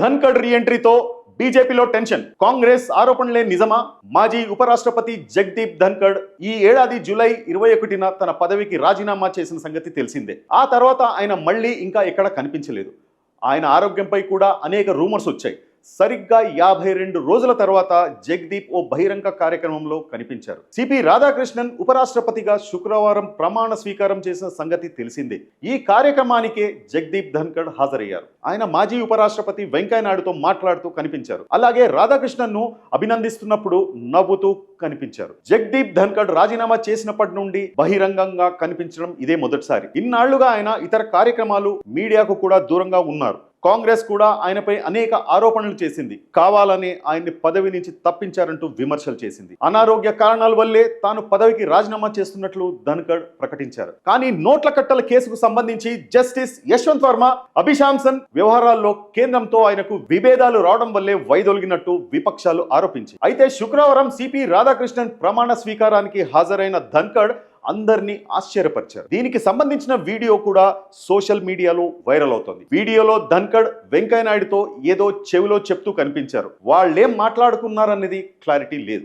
ధన్కడ్ రీఎంట్రీతో బీజేపీలో టెన్షన్. కాంగ్రెస్ ఆరోపణలే నిజమా? మాజీ ఉపరాష్ట్రపతి జగదీప్ ధన్కడ్ ఈ ఏడాది జూలై ఇరవై ఒకటిన తన పదవికి రాజీనామా చేసిన సంగతి తెలిసిందే. ఆ తర్వాత ఆయన మళ్ళీ ఇంకా ఎక్కడ కనిపించలేదు. ఆయన ఆరోగ్యంపై కూడా అనేక రూమర్స్ వచ్చాయి. సరిగ్గా యాభై రెండు రోజుల తర్వాత జగదీప్ ఓ బహిరంగ కార్యక్రమంలో కనిపించారు. సిపి రాధాకృష్ణన్ ఉపరాష్ట్రపతిగా శుక్రవారం ప్రమాణ స్వీకారం చేసిన సంగతి తెలిసిందే. ఈ కార్యక్రమానికే జగదీప్ ధన్కడ్ హాజరయ్యారు. ఆయన మాజీ ఉపరాష్ట్రపతి వెంకయ్యనాయుడుతో మాట్లాడుతూ కనిపించారు. అలాగే రాధాకృష్ణన్ను అభినందిస్తున్నప్పుడు నవ్వుతూ కనిపించారు. జగదీప్ ధన్కడ్ రాజీనామా చేసినప్పటి నుండి బహిరంగంగా కనిపించడం ఇదే మొదటిసారి. ఇన్నాళ్ళుగా ఆయన ఇతర కార్యక్రమాలు మీడియాకు కూడా దూరంగా ఉన్నారు. కాంగ్రెస్ కూడా ఆయనపై అనేక ఆరోపణలు చేసింది. కావాలని ఆయన్ని పదవి నుంచి తప్పించారంటూ విమర్శలు చేసింది. అనారోగ్య కారణాల వల్లే తాను పదవికి రాజీనామా చేస్తున్నట్లు ధన్కడ్ ప్రకటించారు. కానీ నోట్ల కట్టల కేసుకు సంబంధించి జస్టిస్ యశ్వంత్ వర్మ అభిశాంసన్ వ్యవహారాల్లో కేంద్రంతో ఆయనకు విభేదాలు రావడం వల్లే వైదొలిగినట్టు విపక్షాలు ఆరోపించాయి. అయితే శుక్రవారం సిపి రాధాకృష్ణన్ ప్రమాణ స్వీకారానికి హాజరైన ధన్కడ్ అందరినీ ఆశ్చర్యపరిచారు. దీనికి సంబంధించిన వీడియో కూడా సోషల్ మీడియాలో వైరల్ అవుతోంది. వీడియోలో ధన్కడ్ వెంకయ్య నాయుడుతో ఏదో చెవిలో చెప్తూ కనిపించారు. వాళ్ళేం మాట్లాడుకున్నారనేది క్లారిటీ లేదు.